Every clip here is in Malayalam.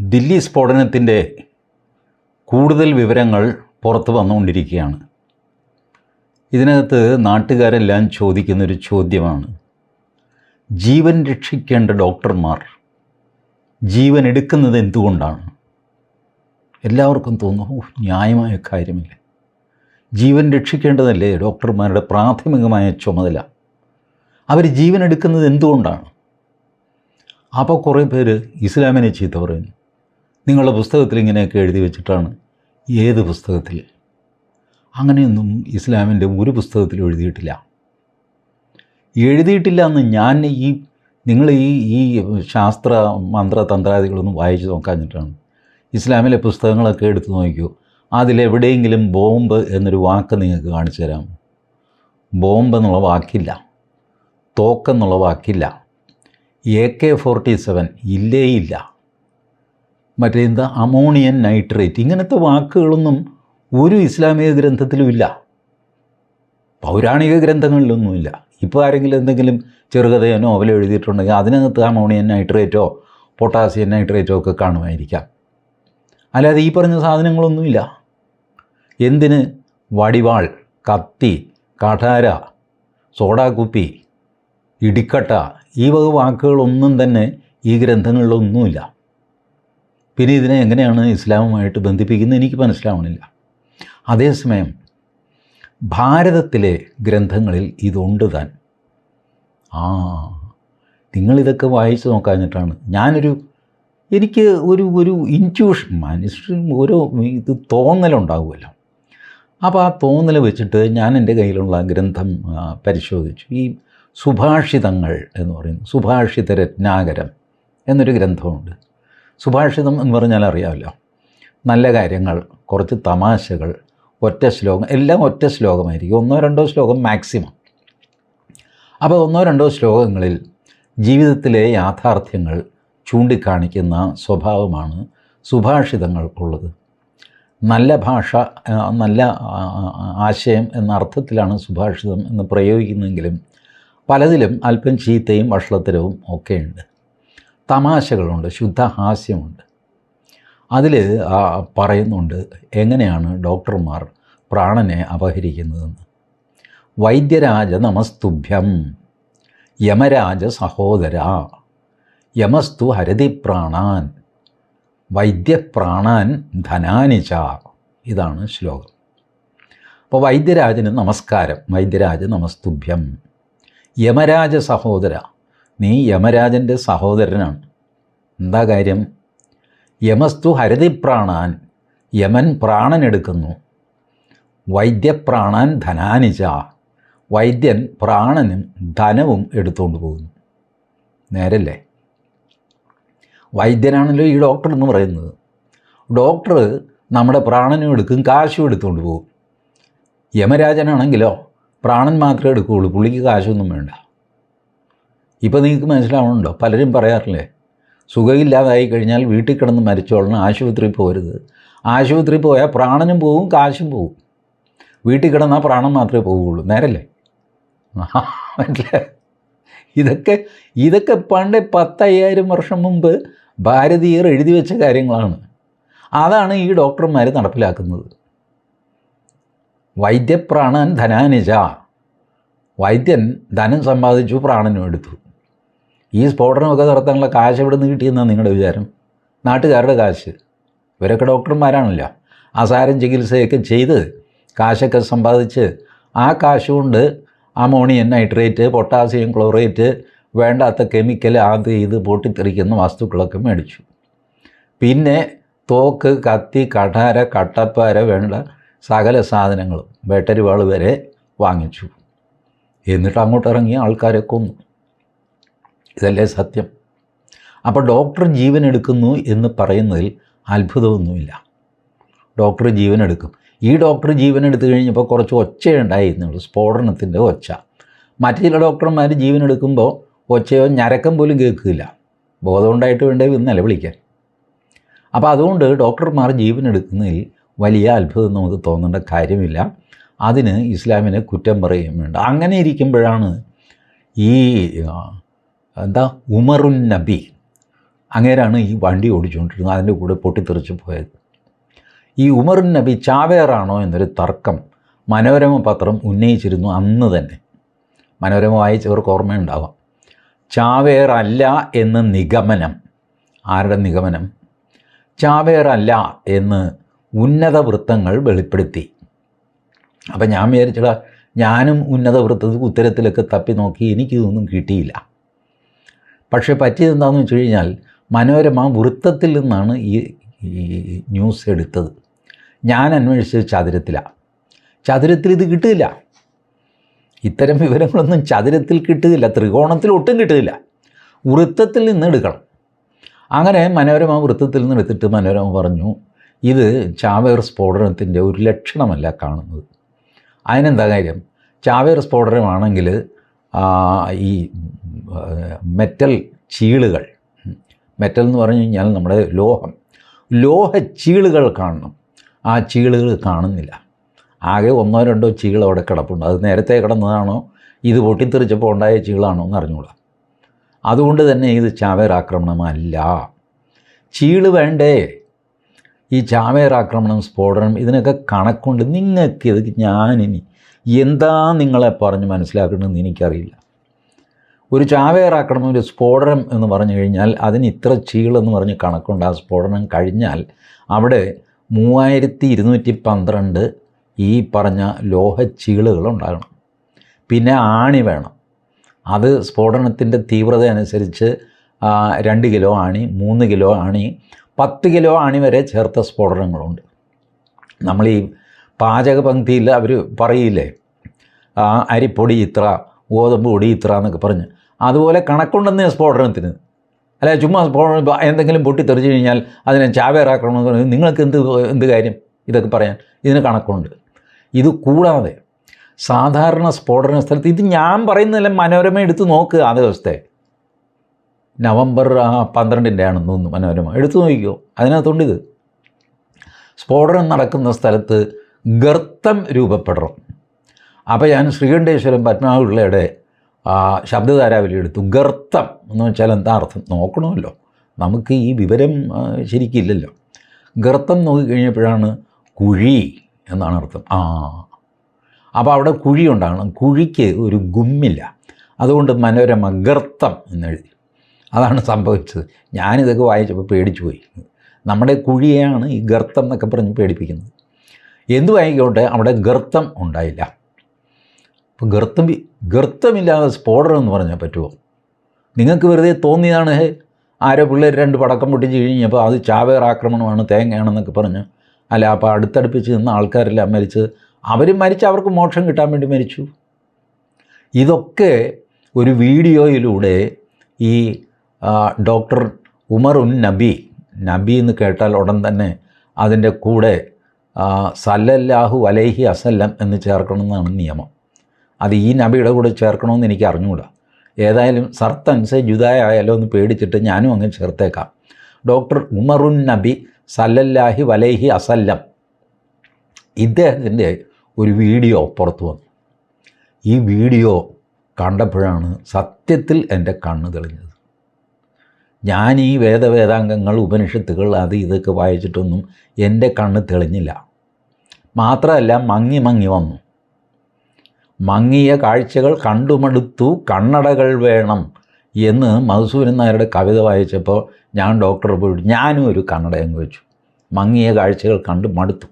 ദില്ലി സ്ഫോടനത്തിന്റെ കൂടുതൽ വിവരങ്ങൾ പുറത്തു വന്നുകൊണ്ടിരിക്കുകയാണ്. ഇതിനകത്ത് നാട്ടുകാരെല്ലാം ചോദിക്കുന്നൊരു ചോദ്യമാണ്. ജീവൻ രക്ഷിക്കേണ്ട ഡോക്ടർമാർ ജീവൻ എടുക്കുന്നത് എന്തുകൊണ്ടാണ്? എല്ലാവർക്കും തോന്നുന്നു "ഓ, ന്യായമായ കാര്യമില്ല? ജീവൻ രക്ഷിക്കേണ്ടതല്ലേ ഡോക്ടർമാരുടെ പ്രാഥമികമായ ചുമതല? അവർ ജീവൻ എടുക്കുന്നത് എന്തുകൊണ്ടാണ്? അപ്പോൾ കുറേ പേര് ഇസ്ലാമിനെ ചീത്ത പറയുന്നു. നിങ്ങളുടെ പുസ്തകത്തിൽ ഇങ്ങനെയൊക്കെ എഴുതി വെച്ചിട്ടാണ് ഏത് പുസ്തകത്തിൽ? അങ്ങനെയൊന്നും ഇസ്ലാമിന്റെ ഒരു പുസ്തകത്തിലും എഴുതിയിട്ടില്ല. എഴുതിയിട്ടില്ല എന്ന് ഞാൻ ഈ നിങ്ങൾ ഈ ഈ ശാസ്ത്ര മന്ത്ര തന്ത്രാദികളൊന്നും വായിച്ച് നോക്കാഞ്ഞിട്ടാണ്. ഇസ്ലാമിലെ പുസ്തകങ്ങളൊക്കെ എടുത്ത് നോക്കിയോ അതിലെവിടെയെങ്കിലും ബോംബ് എന്നൊരു വാക്ക് നിങ്ങൾക്ക് കാണിച്ചു തരാമോ ബോംബ് എന്നുള്ള വാക്കില്ല. തോക്കെന്നുള്ള വാക്കില്ല. എ കെ ഫോർട്ടി സെവൻ ഇല്ലേ ഇല്ല. മറ്റേ എന്താ? Ammonium nitrate. ഇങ്ങനത്തെ വാക്കുകളൊന്നും ഒരു ഇസ്ലാമിക ഗ്രന്ഥത്തിലുമില്ല. പൗരാണിക ഗ്രന്ഥങ്ങളിലൊന്നുമില്ല. ഇപ്പോൾ ആരെങ്കിലും എന്തെങ്കിലും ചെറുകഥയോ നോവലോ എഴുതിയിട്ടുണ്ടെങ്കിൽ അതിനകത്ത് അമോണിയൻ നൈട്രേറ്റോ പൊട്ടാസ്യം നൈട്രേറ്റോ ഒക്കെ കാണുമായിരിക്കാം. അല്ലാതെ ഈ പറഞ്ഞ സാധനങ്ങളൊന്നുമില്ല. എന്തിന്? വടിവാൾ കത്തി കഠാര സോഡാകുപ്പി ഇടിക്കട്ട ഈ വക വാക്കുകളൊന്നും തന്നെ ഈ ഗ്രന്ഥങ്ങളിലൊന്നുമില്ല. പിന്നെ ഇതിനെ എങ്ങനെയാണ് ഇസ്ലാമുമായിട്ട് ബന്ധിപ്പിക്കുന്നത് എനിക്ക് മനസ്സിലാവണില്ല. അതേസമയം ഭാരതത്തിലെ ഗ്രന്ഥങ്ങളിൽ ഇതുണ്ട് താൻ. ആ നിങ്ങളിതൊക്കെ വായിച്ച് നോക്കാഞ്ഞിട്ടാണ്. ഞാനൊരു എനിക്ക് ഒരു ഒരു ഇന്റ്യൂഷൻ മനുഷ്യൻ ഓരോ ഇത് തോന്നലുണ്ടാകുമല്ലോ അപ്പോൾ ആ തോന്നൽ വെച്ചിട്ട് ഞാൻ എന്റെ കയ്യിലുള്ള ഗ്രന്ഥം പരിശോധിച്ചു. ഈ സുഭാഷിതങ്ങൾ എന്ന് പറയുന്നു സുഭാഷിത രത്നാകരം എന്നൊരു ഗ്രന്ഥമുണ്ട്. സുഭാഷിതം എന്ന് പറഞ്ഞാൽ അറിയാമല്ലോ. നല്ല കാര്യങ്ങൾ കുറച്ച് തമാശകൾ ഒറ്റ ശ്ലോകം എല്ലാം ഒറ്റ ശ്ലോകമായിരിക്കും. ഒന്നോ രണ്ടോ ശ്ലോകം മാക്സിമം. അപ്പോൾ ഒന്നോ രണ്ടോ ശ്ലോകങ്ങളിൽ ജീവിതത്തിലെ യാഥാർത്ഥ്യങ്ങൾ ചൂണ്ടിക്കാണിക്കുന്ന സ്വഭാവമാണ് സുഭാഷിതങ്ങൾക്കുള്ളത്. നല്ല ഭാഷ നല്ല ആശയം എന്ന അർത്ഥത്തിലാണ് സുഭാഷിതം എന്ന് പ്രയോഗിക്കുന്നെങ്കിലും പലതിലും അല്പം ചീത്തയും വഷളത്തരവും ഒക്കെയുണ്ട്. തമാശകളുണ്ട് ശുദ്ധ ഹാസ്യമുണ്ട് അതിൽ പറയുന്നുണ്ട് എങ്ങനെയാണ് ഡോക്ടർമാർ പ്രാണനെ അപഹരിക്കുന്നതെന്ന്? വൈദ്യരാജ നമസ്തുഭ്യം യമരാജ സഹോദര യമസ്തു ഹരതി പ്രാണാൻ വൈദ്യപ്രാണാൻ ധനാനിച്ച ഇതാണ് ശ്ലോകം. അപ്പോൾ വൈദ്യരാജന് നമസ്കാരം വൈദ്യരാജ നമസ്തുഭ്യം യമരാജ സഹോദര നീ യമരാജന്റെ സഹോദരനാണ്. എന്താ കാര്യം? യമസ്തു ഹരതി പ്രാണാൻ യമൻ പ്രാണനെടുക്കുന്നു വൈദ്യപ്രാണാൻ ധനാനിച്ച വൈദ്യൻ പ്രാണനും ധനവും എടുത്തുകൊണ്ട് പോകുന്നു. നേരല്ലേ? വൈദ്യനാണല്ലോ ഈ ഡോക്ടർ എന്ന് പറയുന്നത്. ഡോക്ടർ നമ്മുടെ പ്രാണനും എടുക്കും കാശും എടുത്തുകൊണ്ട് പോകും. യമരാജനാണെങ്കിലോ പ്രാണൻ മാത്രമേ എടുക്കുകയുള്ളൂ പുള്ളിക്ക് കാശൊന്നും വേണ്ട. ഇപ്പോൾ നിങ്ങൾക്ക് മനസ്സിലാവണുണ്ടോ പലരും പറയാറില്ലേ സുഖമില്ലാതായി കഴിഞ്ഞാൽ വീട്ടിൽ കിടന്ന് മരിച്ചോളണം ആശുപത്രിയിൽ പോരുത് ആശുപത്രിയിൽ പോയാൽ പ്രാണനും പോവും കാശും പോവും. വീട്ടിൽ കിടന്നാൽ പ്രാണൻ മാത്രമേ പോവുകയുള്ളൂ. നേരല്ലേ? ഇതൊക്കെ ഇതൊക്കെ പണ്ട് പത്തയ്യായിരം വർഷം മുമ്പ് ഭാരതീയർ എഴുതി വെച്ച കാര്യങ്ങളാണ്. അതാണ് ഈ ഡോക്ടർമാർ നടപ്പിലാക്കുന്നത്. വൈദ്യപ്രാണൻ ധനാനിജ. വൈദ്യൻ ധനം സമ്പാദിച്ചു പ്രാണനും എടുത്തു. ഈ സ്ഫോടനമൊക്കെ നടത്താനുള്ള കാശ് എവിടെ നിന്ന് കിട്ടിയെന്നാണ് നിങ്ങളുടെ വിചാരം? നാട്ടുകാരുടെ കാശ്. ഇവരൊക്കെ ഡോക്ടർമാരാണല്ലോ. അസാരം ചികിത്സയൊക്കെ ചെയ്ത് കാശൊക്കെ സമ്പാദിച്ച് ആ കാശ് കൊണ്ട് അമോണിയം നൈട്രേറ്റ് പൊട്ടാസ്യം ക്ലോറേറ്റ് വേണ്ടാത്ത കെമിക്കൽ അത് ഇത് പൊട്ടിത്തെറിക്കുന്ന വസ്തുക്കളൊക്കെ മേടിച്ചു. പിന്നെ തോക്ക് കത്തി കടാര കട്ടപ്പാര വേണ്ട സകല സാധനങ്ങളും വേട്ടരുവാൾ വരെ വാങ്ങിച്ചു. എന്നിട്ട് അങ്ങോട്ട് ഇറങ്ങിയ ആൾക്കാരെ കൊന്നു. ഇതല്ലേ സത്യം? അപ്പോൾ ഡോക്ടർ ജീവൻ എടുക്കുന്നു എന്ന് പറയുന്നതിൽ അത്ഭുതമൊന്നുമില്ല. ഡോക്ടർ ജീവൻ എടുക്കും. ഈ ഡോക്ടർ ജീവൻ എടുത്തു കഴിഞ്ഞപ്പോൾ കുറച്ച് ഒച്ചയുണ്ടായിരുന്നുള്ളൂ സ്ഫോടനത്തിന്റെ ഒച്ച. മറ്റു ചില ഡോക്ടർമാർ ജീവൻ എടുക്കുമ്പോൾ ഒച്ചയോ ഞരക്കം പോലും കേൾക്കില്ല. ബോധമുണ്ടായിട്ട് വേണ്ടേ ഇന്നലെ നിലവിളിക്കാൻ അപ്പോൾ അതുകൊണ്ട് ഡോക്ടർമാർ ജീവൻ എടുക്കുന്നതിൽ വലിയ അത്ഭുതം നമുക്ക് തോന്നേണ്ട കാര്യമില്ല. അതിന് ഇസ്ലാമിനെ കുറ്റം പറയുകയും വേണ്ട. അങ്ങനെ ഇരിക്കുമ്പോഴാണ് ഈ എന്താ? ഉമറുൽ നബി. അങ്ങേരാണ് ഈ വണ്ടി ഓടിച്ചുകൊണ്ടിരുന്നത്. അതിന്റെ കൂടെ പൊട്ടിത്തെറിച്ച് പോയത്. ഈ ഉമറുൽ നബി ചാവേറാണോ എന്നൊരു തർക്കം മനോരമ പത്രം ഉന്നയിച്ചിരുന്നു അന്ന് തന്നെ. മനോരമ വായിച്ചവർക്ക് ഓർമ്മയുണ്ടാവാം. ചാവേറല്ല എന്ന് നിഗമനം. ആരുടെ നിഗമനം? ചാവേറല്ല എന്ന് ഉന്നത വൃത്തങ്ങൾ വെളിപ്പെടുത്തി. അപ്പം ഞാൻ വിചാരിച്ചടാ ഞാനും ഉന്നത വൃത്തത്തിൽ ഉത്തരത്തിലൊക്കെ തപ്പി നോക്കി എനിക്കിതൊന്നും കിട്ടിയില്ല. പക്ഷേ പറ്റിയത് എന്താണെന്ന് വെച്ച് കഴിഞ്ഞാൽ മനോരമ വൃത്തത്തിൽ നിന്നാണ് ഈ ന്യൂസ് എടുത്തത്. ഞാൻ അന്വേഷിച്ചത് ചതുരത്തിലാണ് ചതുരത്തിൽ ഇത് കിട്ടില്ല ഇത്തരം വിവരങ്ങളൊന്നും ചതുരത്തിൽ കിട്ടുകയില്ല. ത്രികോണത്തിൽ ഒട്ടും കിട്ടുകയില്ല. വൃത്തത്തിൽ നിന്ന് എടുക്കണം. അങ്ങനെ മനോരമ വൃത്തത്തിൽ നിന്ന് എടുത്തിട്ട് മനോരമ പറഞ്ഞു ഇത് ചാവേർ സ്ഫോടനത്തിന്റെ ഒരു ലക്ഷണമല്ല കാണുന്നത്. അതിനെന്താ കാര്യം? ചാവേർ സ്ഫോടനമാണെങ്കിൽ ഈ മെറ്റൽ ചീളുകൾ. മെറ്റൽ എന്ന് പറഞ്ഞു കഴിഞ്ഞാൽ നമ്മുടെ ലോഹം. ലോഹ ചീളുകൾ കാണണം. ആ ചീളുകൾ കാണുന്നില്ല. ആകെ ഒന്നോ രണ്ടോ ചീകൾ അവിടെ കിടപ്പുണ്ട്. അത് നേരത്തെ കിടന്നതാണോ? ഇത് പൊട്ടിത്തെറിച്ചപ്പോൾ ഉണ്ടായ ചീളാണോ എന്ന് അറിഞ്ഞൂടാ അതുകൊണ്ട് തന്നെ ഇത് ചാവേർ ആക്രമണമല്ല ചീൾ വേണ്ടേ? ഈ ചാവേർ ആക്രമണം സ്ഫോടനം ഇതിനൊക്കെ കണക്കുണ്ട്. നിങ്ങൾക്ക് ഇത് ഞാനിനി എന്താ നിങ്ങളെ പറഞ്ഞ് മനസ്സിലാക്കണമെന്ന് എനിക്കറിയില്ല. ഒരു ചാവേർ ആക്രമണം ഒരു സ്ഫോടനം എന്ന് പറഞ്ഞു കഴിഞ്ഞാൽ അതിന് ഇത്ര ചീളെന്ന് പറഞ്ഞ് കണക്കുണ്ട്. ആ സ്ഫോടനം കഴിഞ്ഞാൽ അവിടെ മൂവായിരത്തി ഇരുന്നൂറ്റി പന്ത്രണ്ട് ഈ പറഞ്ഞ ലോഹ ഉണ്ടാകണം. പിന്നെ ആണി വേണം. അത് സ്ഫോടനത്തിന്റെ തീവ്രത അനുസരിച്ച് രണ്ട് കിലോ ആണി മൂന്ന് കിലോ ആണി പത്ത് കിലോ ആണി വരെ ചേർത്ത സ്ഫോടനങ്ങളുണ്ട്. നമ്മൾ ഈ പാചക പങ്ക്തിയിൽ അവർ പറയില്ലേ അരിപ്പൊടി ഇത്ര ഗോതമ്പ് പൊടി ഇത്ര എന്നൊക്കെ പറഞ്ഞ്. അതുപോലെ കണക്കുണ്ടെന്ന് സ്ഫോടനത്തിന് അല്ല ചുമ്മാ സ്ഫോടനം എന്തെങ്കിലും പൊട്ടിത്തെറിച്ച് കഴിഞ്ഞാൽ അതിനെ ചാവേറാക്കണമെന്ന് പറഞ്ഞു നിങ്ങൾക്ക് എന്ത് എന്ത് കാര്യം? ഇതൊക്കെ പറയാൻ. ഇതിന് കണക്കുണ്ട്. ഇത് കൂടാതെ സാധാരണ സ്ഫോടന സ്ഥലത്ത് ഇത് ഞാൻ പറയുന്നതല്ല മനോരമ എടുത്ത് നോക്കുക ആ ദിവസത്തെ. നവംബർ പന്ത്രണ്ടിന്റെ ആണ് തോന്നുന്നു മനോരമ. എടുത്തു നോക്കിക്കോ. അതിനകത്തുണ്ട് ഇത്. സ്ഫോടനം നടക്കുന്ന സ്ഥലത്ത് ഗർത്തം രൂപപ്പെടണം. അപ്പോൾ ഞാൻ ശ്രീകണ്ഠേശ്വരം പത്മനാഭപിള്ളയുടെ ആ, ശബ്ദധാരാവലി എടുത്തു ഗർത്തം എന്ന് വെച്ചാൽ എന്താ അർത്ഥം? നോക്കണമല്ലോ. നമുക്ക് ഈ വിവരം ശരിക്കില്ലല്ലോ. ഗർത്തം നോക്കിക്കഴിഞ്ഞപ്പോഴാണ് കുഴി എന്നാണ് അർത്ഥം. ആ. അപ്പോൾ അവിടെ കുഴി ഉണ്ടാകണം. കുഴിക്ക് ഒരു ഗുമ്മില്ല. അതുകൊണ്ട് മനോരമ ഗർത്തം എന്നെഴുതി. അതാണ് സംഭവിച്ചത്. ഞാനിതൊക്കെ വായിച്ചപ്പോൾ പേടിച്ചു പോയി. നമ്മുടെ കുഴിയാണ് ഈ ഗർത്തം എന്നൊക്കെ പറഞ്ഞ് പേടിപ്പിക്കുന്നത്. എന്തു വായിക്കോട്ടെ അവിടെ ഗർത്തം ഉണ്ടായില്ല. അപ്പോൾ ഗർത്തം ഗർത്തമില്ലാതെ സ്ഫോടനം എന്ന് പറഞ്ഞാൽ പറ്റുമോ നിങ്ങൾക്ക് വെറുതെ തോന്നിയതാണ് ഹേ ആരോ പിള്ളേർ രണ്ട് പടക്കം പൊട്ടിച്ച് കഴിഞ്ഞപ്പോൾ അത് ചാവേർ ആക്രമണമാണ് തേങ്ങയാണെന്നൊക്കെ പറഞ്ഞ്. അല്ല അപ്പോൾ അടുത്തടുപ്പിച്ച് നിന്ന ആൾക്കാരെല്ലാം മരിച്ച്. അവർ മരിച്ച് അവർക്ക് മോക്ഷം കിട്ടാൻ വേണ്ടി മരിച്ചു. ഇതൊക്കെ ഒരു വീഡിയോയിലൂടെ ഈ ഡോക്ടർ ഉമർ ഉൻ നബി നബി എന്ന് കേട്ടാൽ ഉടൻ തന്നെ അതിന്റെ കൂടെ സല്ലല്ലാഹു അലൈഹി അസല്ലം എന്ന് ചേർക്കണമെന്നാണ് നിയമം. അത് ഈ നബിയുടെ കൂടെ ചേർക്കണമെന്ന് എനിക്ക് അറിഞ്ഞുകൂടാ. ഏതായാലും സർത്തൻസ് ജുദായ ആയാലോ എന്ന് പേടിച്ചിട്ട് ഞാനും അങ്ങ് ചേർത്തേക്കാം. ഡോക്ടർ ഉമറുൻ നബി സല്ലല്ലാഹി വലൈഹി അസല്ലം ഇദ്ദേഹത്തിന്റെ ഒരു വീഡിയോ പുറത്തു വന്നു. ഈ വീഡിയോ കണ്ടപ്പോഴാണ് സത്യത്തിൽ എന്റെ കണ്ണ് തെളിഞ്ഞത്. ഞാൻ ഈ വേദവേദാംഗങ്ങൾ ഉപനിഷത്തുകൾ അത് ഇതൊക്കെ വായിച്ചിട്ടൊന്നും എന്റെ കണ്ണ് തെളിഞ്ഞില്ല. മാത്രമല്ല മങ്ങി മങ്ങി വന്നു. മങ്ങിയ കാഴ്ചകൾ കണ്ടുമടുത്തു കണ്ണടകൾ വേണം എന്ന് മധുസൂരൻ നായരുടെ കവിത വായിച്ചപ്പോൾ ഞാൻ ഡോക്ടറെ പോയിട്ട് ഞാനും ഒരു കണ്ണട അങ്ങ് വെച്ചു. മങ്ങിയ കാഴ്ചകൾ കണ്ടു മടുത്തു.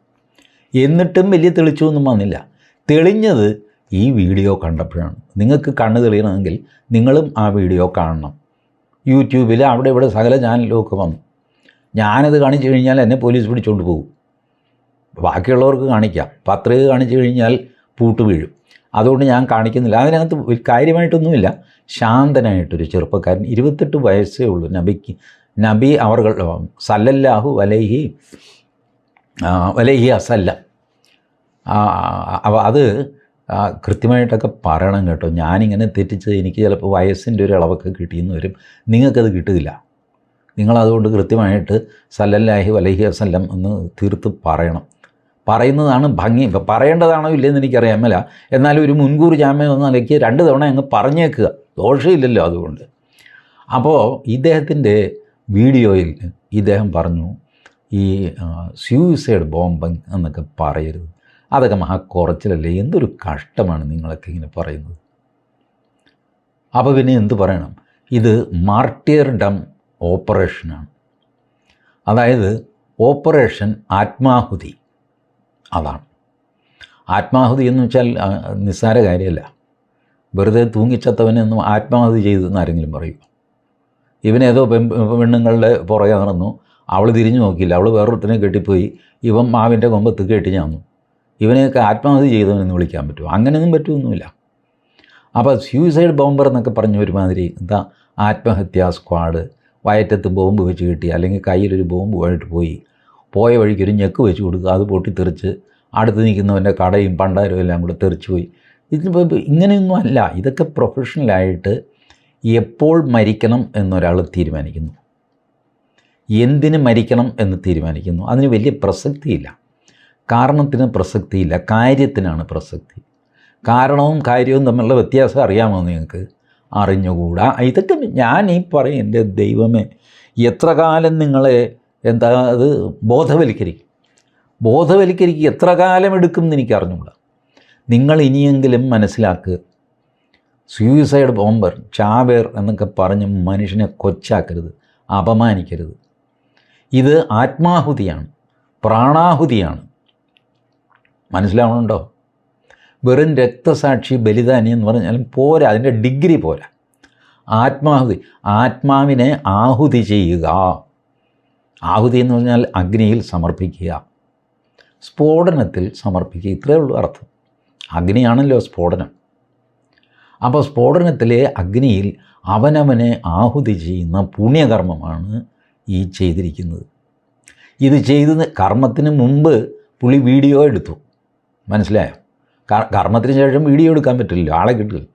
എന്നിട്ടും വലിയ തെളിച്ചൊന്നും വന്നില്ല. തെളിഞ്ഞത് ഈ വീഡിയോ കണ്ടപ്പോഴാണ്. നിങ്ങൾക്ക് കണ്ണ് തെളിയണമെങ്കിൽ നിങ്ങളും ആ വീഡിയോ കാണണം. യൂട്യൂബിൽ അവിടെ ഇവിടെ സകല ചാനലും ഒക്കെ വന്നു. ഞാനത് കാണിച്ചു കഴിഞ്ഞാൽ എന്നെ പോലീസ് പിടിച്ചുകൊണ്ട് പോകും. ബാക്കിയുള്ളവർക്ക് കാണിക്കാം. പത്രിക കാണിച്ചു കഴിഞ്ഞാൽ പൂട്ട് വീഴും. അതുകൊണ്ട് ഞാൻ കാണിക്കുന്നില്ല. അതിനകത്ത് കാര്യമായിട്ടൊന്നുമില്ല. ശാന്തനായിട്ടൊരു ചെറുപ്പക്കാരൻ ഇരുപത്തെട്ട് വയസ്സേ ഉള്ളൂ. നബിക്ക് നബി അവർ സല്ലല്ലാഹു വലൈഹി വലൈഹി അസല്ല അത് കൃത്യമായിട്ടൊക്കെ പറയണം കേട്ടോ. ഞാനിങ്ങനെ തെറ്റിച്ചത് എനിക്ക് ചിലപ്പോൾ വയസ്സിന്റെ ഒരു ഇളവൊക്കെ കിട്ടിയെന്ന് വരും. നിങ്ങൾക്കത് കിട്ടുകയില്ല നിങ്ങളതുകൊണ്ട് കൃത്യമായിട്ട് സല്ലല്ലാഹി വലൈഹി വസല്ലം എന്ന് തീർത്ത് പറയണം. പറയുന്നതാണ് ഭംഗി. ഇപ്പം പറയേണ്ടതാണോ ഇല്ലെന്ന് എനിക്കറിയാമല്ല എന്നാലും ഒരു മുൻകൂർ ജാമ്യം എന്ന നിലയ്ക്ക് രണ്ട് തവണ അങ്ങ് പറഞ്ഞേക്കുക. ദോഷമില്ലല്ലോ അതുകൊണ്ട്. അപ്പോൾ ഇദ്ദേഹത്തിന്റെ വീഡിയോയിൽ ഇദ്ദേഹം പറഞ്ഞു ഈ സ്യൂസൈഡ് ബോംബിങ് എന്നൊക്കെ പറയരുത്. അതൊക്കെ മഹാ കുറച്ചിലല്ലേ എന്തൊരു കഷ്ടമാണ് നിങ്ങളൊക്കെ ഇങ്ങനെ പറയുന്നത്. അപ്പോൾ പിന്നെ എന്ത് പറയണം? ഇത് മാർട്ടിയർ ഡം ഓപ്പറേഷനാണ് അതായത് ഓപ്പറേഷൻ ആത്മാഹുതി. അതാണ്. ആത്മാഹുതി എന്ന് വെച്ചാൽ നിസ്സാര കാര്യമല്ല. വെറുതെ തൂങ്ങിച്ചത്തവനെന്നും ആത്മാഹുതി ചെയ്തെന്ന് ആരെങ്കിലും പറയും? ഇവനേതോ പെൺ പെണ്ണുങ്ങളുടെ പുറകെ നടന്നു അവൾ തിരിഞ്ഞു നോക്കിയില്ല. അവൾ വേറൊരുത്തിനെ കെട്ടിപ്പോയി. ഇവൻ മാവിന്റെ കൊമ്പത്ത് കെട്ടി ഞാന്നു ഇവനെയൊക്കെ ആത്മാഹുതി ചെയ്തവനെന്ന് വിളിക്കാൻ പറ്റുമോ? അങ്ങനെയൊന്നും പറ്റുമൊന്നുമില്ല. അപ്പോൾ സ്യൂസൈഡ് ബോംബർ എന്നൊക്കെ പറഞ്ഞ ഒരുമാതിരി എന്താ ആത്മഹത്യാ സ്ക്വാഡ് വയറ്റത്ത് ബോംബ് വെച്ച് കിട്ടി അല്ലെങ്കിൽ കയ്യിലൊരു ബോംബ് ബോംബുമായിട്ട് പോയി. പോയ വഴിക്ക് ഒരു ഞെക്ക് വെച്ച് കൊടുക്കുക. അത് പൊട്ടിത്തെറിച്ച് അടുത്ത് നിൽക്കുന്നവന്റെ കടയും പണ്ടാരും എല്ലാം കൂടെ തെറിച്ച് പോയി. ഇതിപ്പോൾ ഇങ്ങനെയൊന്നും അല്ല. ഇതൊക്കെ പ്രൊഫഷണലായിട്ട് എപ്പോൾ മരിക്കണം എന്നൊരാൾ തീരുമാനിക്കുന്നു. എന്തിന് മരിക്കണം എന്ന് തീരുമാനിക്കുന്നു. അതിന് വലിയ പ്രസക്തിയില്ല. കാരണത്തിന് പ്രസക്തിയില്ല. കാര്യത്തിനാണ് പ്രസക്തി. കാരണവും കാര്യവും തമ്മിലുള്ള വ്യത്യാസം അറിയാമോ നിങ്ങൾക്ക്? അറിഞ്ഞുകൂടാ. ഇതൊക്കെ ഞാൻ ഈ പറയും. എന്റെ ദൈവമേ എത്ര കാലം നിങ്ങളെ എന്താ അത്? ബോധവൽക്കരിക്കും. ബോധവൽക്കരിക്കുക എത്ര കാലം എടുക്കും എന്ന് എനിക്ക് അറിഞ്ഞുകൂടാ നിങ്ങൾ ഇനിയെങ്കിലും മനസ്സിലാക്കുക സൂയിസൈഡ് ബോംബർ ചാവേർ എന്നൊക്കെ പറഞ്ഞ് മനുഷ്യനെ കൊച്ചാക്കരുത് അപമാനിക്കരുത്. ഇത് ആത്മാഹുതിയാണ് പ്രാണാഹുതിയാണ്. മനസ്സിലാവണുണ്ടോ? വെറും രക്തസാക്ഷി ബലിദാനി എന്ന് പറഞ്ഞാലും പോരാ അതിന്റെ ഡിഗ്രി പോരാ. ആത്മാഹുതി ആത്മാവിനെ ആഹുതി ചെയ്യുക. ആഹുതി എന്ന് പറഞ്ഞാൽ അഗ്നിയിൽ സമർപ്പിക്കുക. സ്ഫോടനത്തിൽ സമർപ്പിക്കുക. ഇത്രയേ ഉള്ളൂ അർത്ഥം. അഗ്നിയാണല്ലോ സ്ഫോടനം. അപ്പോൾ സ്ഫോടനത്തിലെ അഗ്നിയിൽ അവനവനെ ആഹുതി ചെയ്യുന്ന പുണ്യകർമ്മമാണ് ഈ ചെയ്തിരിക്കുന്നത്. ഇത് ചെയ്ത് കർമ്മത്തിന് മുമ്പ് പുള്ളി വീഡിയോ എടുത്തു. മനസ്സിലായോ? കർമ്മത്തിന് ശേഷം വീഡിയോ എടുക്കാൻ പറ്റില്ലല്ലോ. ആളെ കിട്ടില്ല.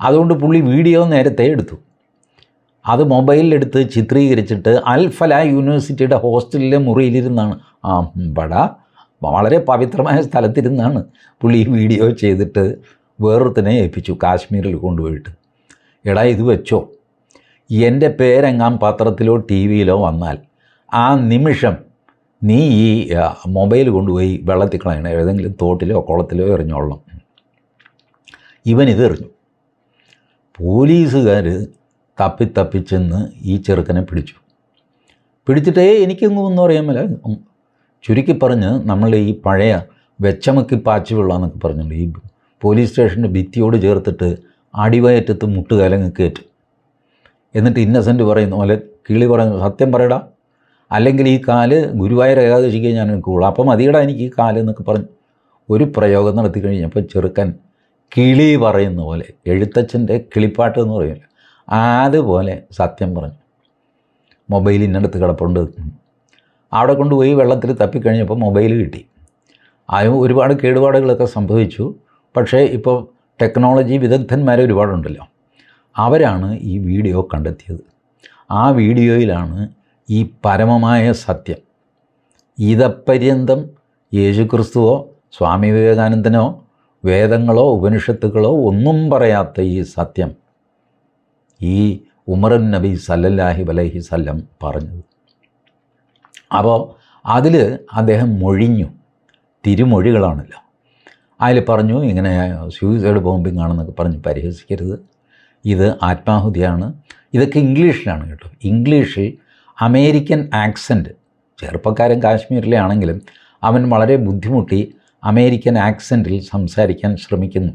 അതുകൊണ്ട് പുള്ളി വീഡിയോ നേരത്തെ എടുത്തു. അത് മൊബൈലിലെടുത്ത് ചിത്രീകരിച്ചിട്ട് അൽഫല യൂണിവേഴ്സിറ്റിയുടെ ഹോസ്റ്റലിലെ മുറിയിലിരുന്നാണ്. ആ പട വളരെ പവിത്രമായ സ്ഥലത്തിരുന്നാണ് പുള്ളി ഈ വീഡിയോ ചെയ്തിട്ട് വേറൊരുത്തനെ ഏൽപ്പിച്ചു കാശ്മീരിൽ കൊണ്ടുപോയിട്ട്. എടാ ഇത് വെച്ചോ. എന്റെ പേരെങ്ങാൻ പത്രത്തിലോ ടി വിയിലോ വന്നാൽ ആ നിമിഷം നീ ഈ മൊബൈൽ കൊണ്ടുപോയി വെള്ളത്തിൽ കളയണം. ഏതെങ്കിലും തോട്ടിലോ കുളത്തിലോ എറിഞ്ഞോളണം. എറിഞ്ഞു. പോലീസുകാർ തപ്പി തപ്പിച്ചെന്ന് ഈ ചെറുക്കനെ പിടിച്ചു. പിടിച്ചിട്ടേ എനിക്കൊന്നും ഒന്നും അറിയാൻ മേല. ചുരുക്കി പറഞ്ഞ് നമ്മൾ ഈ പഴയ വെച്ചമക്കി പാച്ചു വെള്ളം എന്നൊക്കെ പറഞ്ഞിട്ടുണ്ട് ഈ പോലീസ് സ്റ്റേഷന്റെ ഭിത്തിയോട് ചേർത്തിട്ട് അടിവയറ്റത്ത് മുട്ടുകാലങ്ങ് കയറ്റും. എന്നിട്ട് ഇന്നസെന്റ് പറയുന്ന പോലെ കിളി പറയുന്നു സത്യം പറയടാ അല്ലെങ്കിൽ ഈ കാൽ ഗുരുവായൂർ ഏകാദശിക്ക് ഞാൻ നിൽക്കുകയുള്ളൂ അപ്പം മതിയടാ എനിക്ക് ഈ കാൽ എന്നൊക്കെ പറഞ്ഞ് ഒരു പ്രയോഗം നടത്തി കഴിഞ്ഞപ്പോൾ ചെറുക്കൻ കിളി പറയുന്ന പോലെ എഴുത്തച്ഛന്റെ കിളിപ്പാട്ട് എന്ന് പറയില്ല? അതുപോലെ സത്യം പറഞ്ഞു. മൊബൈൽ ഇന്നടുത്ത് കിടപ്പുണ്ട്. അവിടെ കൊണ്ടുപോയി വെള്ളത്തിൽ തപ്പിക്കഴിഞ്ഞപ്പോൾ മൊബൈൽ കിട്ടി. അതിന് ഒരുപാട് കേടുപാടുകളൊക്കെ സംഭവിച്ചു. പക്ഷേ ഇപ്പോൾ ടെക്നോളജി വിദഗ്ധന്മാർ ഒരുപാടുണ്ടല്ലോ. അവരാണ് ഈ വീഡിയോ കണ്ടെത്തിയത്. ആ വീഡിയോയിലാണ് ഈ പരമമായ സത്യം. ഇതപര്യന്തം യേശുക്രിസ്തുവോ സ്വാമി വിവേകാനന്ദനോ വേദങ്ങളോ ഉപനിഷത്തുകളോ ഒന്നും പറയാത്ത ഈ സത്യം. ഈ ഉമറുൻ നബി സല്ലല്ലാഹി വലൈഹി സല്ലം പറഞ്ഞത് അപ്പോൾ അതിൽ അദ്ദേഹം മൊഴിഞ്ഞു. തിരുമൊഴികളാണല്ലോ. അതിൽ പറഞ്ഞു ഇങ്ങനെ സൂയിസൈഡ് ബോംബിംഗ് ആണെന്നൊക്കെ പറഞ്ഞ് പരിഹസിക്കരുത്. ഇത് ആത്മാഹുതിയാണ്. ഇതൊക്കെ ഇംഗ്ലീഷിലാണ് കേട്ടോ. ഇംഗ്ലീഷിൽ അമേരിക്കൻ ആക്സന്റ് ചെറുപ്പക്കാരൻ കാശ്മീരിലെ ആണെങ്കിലും അവൻ വളരെ ബുദ്ധിമുട്ടി അമേരിക്കൻ ആക്സന്റിൽ സംസാരിക്കാൻ ശ്രമിക്കുന്നു.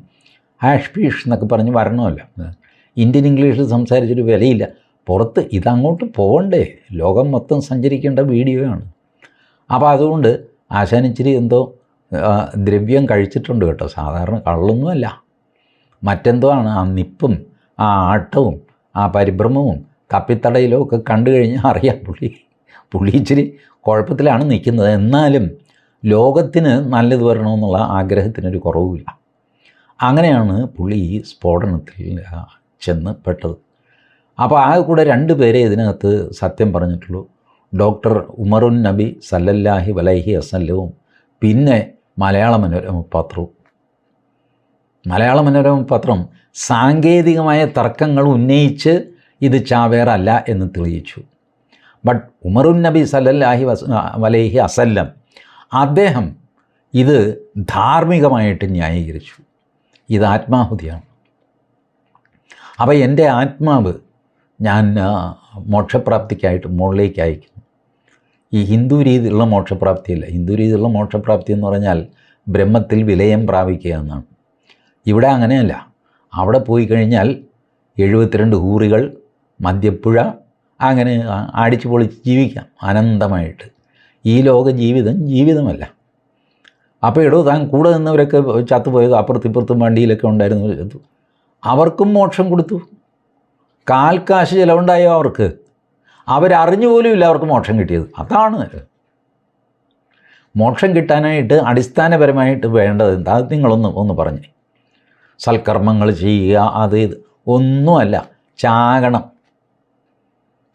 ഹാഷ് പീഷ് എന്നൊക്കെ പറഞ്ഞ് വരണമല്ലോ. ഇന്ത്യൻ ഇംഗ്ലീഷിൽ സംസാരിച്ചൊരു വിലയില്ല. പുറത്ത് ഇതങ്ങോട്ട് പോകണ്ടേ. ലോകം മൊത്തം സഞ്ചരിക്കേണ്ട വീഡിയോയാണ്. അപ്പോൾ അതുകൊണ്ട് ആശാനിച്ചിരി എന്തോ ദ്രവ്യം കഴിച്ചിട്ടുണ്ട് കേട്ടോ. സാധാരണ കള്ളൊന്നുമല്ല. മറ്റെന്തോ ആണ് ആ നിപ്പും ആ ആട്ടവും ആ പരിഭ്രമവും തപ്പിത്തടയിലും ഒക്കെ കണ്ടു കഴിഞ്ഞാൽ അറിയാം പുള്ളി. പുള്ളി ഇച്ചിരി കുഴപ്പത്തിലാണ് നിൽക്കുന്നത്. എന്നാലും ലോകത്തിന് നല്ലത് വരണമെന്നുള്ള ആഗ്രഹത്തിനൊരു കുറവുമില്ല. അങ്ങനെയാണ് പുള്ളി ഈ സ്ഫോടനത്തിൽ ചെന്ന് പെട്ടത്. അപ്പോൾ ആ കൂടെ രണ്ട് പേരെ ഇതിനകത്ത് സത്യം പറഞ്ഞിട്ടുള്ളൂ. ഡോക്ടർ ഉമറുൻ നബി സല്ലല്ലാഹി വലൈഹി അസല്ലവും പിന്നെ മലയാള മനോരമ പത്രവും. മലയാള മനോരമ പത്രം സാങ്കേതികമായ തർക്കങ്ങൾ ഉന്നയിച്ച് ഇത് ചാവേറല്ല എന്ന് തെളിയിച്ചു. ബട്ട് ഉമറുൻ നബി സല്ലല്ലാഹി വസ് വലൈഹി അസല്ലം അദ്ദേഹം ഇത് ധാർമ്മികമായിട്ട് ന്യായീകരിച്ചു. ഇത് ആത്മാഹുതിയാണ്. അപ്പോൾ എന്റെ ആത്മാവ് ഞാൻ മോക്ഷപ്രാപ്തിക്കായിട്ട് മുകളിലേക്ക് അയക്കുന്നു. ഈ ഹിന്ദു രീതിയിലുള്ള മോക്ഷപ്രാപ്തിയല്ല. ഹിന്ദു രീതിയിലുള്ള മോക്ഷപ്രാപ്തി എന്ന് പറഞ്ഞാൽ ബ്രഹ്മത്തിൽ വിലയം പ്രാപിക്കുക എന്നാണ്. ഇവിടെ അങ്ങനെയല്ല. അവിടെ പോയി കഴിഞ്ഞാൽ എഴുപത്തിരണ്ട് ഹൂറികൾ മദ്യപ്പുഴ അങ്ങനെ അടിച്ചു പൊളിച്ച് ജീവിക്കാം അനന്തമായിട്ട് ഈ ലോക ജീവിതം ജീവിതമല്ല. അപ്പോൾ എടോ താൻ കൂടെ നിന്നവരൊക്കെ ചത്തുപോയത് അപ്പുറത്തിപ്പുറത്തും വണ്ടിയിലൊക്കെ ഉണ്ടായിരുന്നു അവർക്കും മോക്ഷം കൊടുത്തു. കാൽക്കാശ് ചിലവുണ്ടായോ അവർക്ക്? അവരറിഞ്ഞു പോലും ഇല്ല അവർക്ക് മോക്ഷം കിട്ടിയത്. അതാണ്. മോക്ഷം കിട്ടാനായിട്ട് അടിസ്ഥാനപരമായിട്ട് വേണ്ടത് എന്താ? അത് നിങ്ങളൊന്ന് ഒന്ന് പറഞ്ഞേ. സൽക്കർമ്മങ്ങൾ ചെയ്യുക അത് ഇത്. ഒന്നുമല്ല ചാകണം.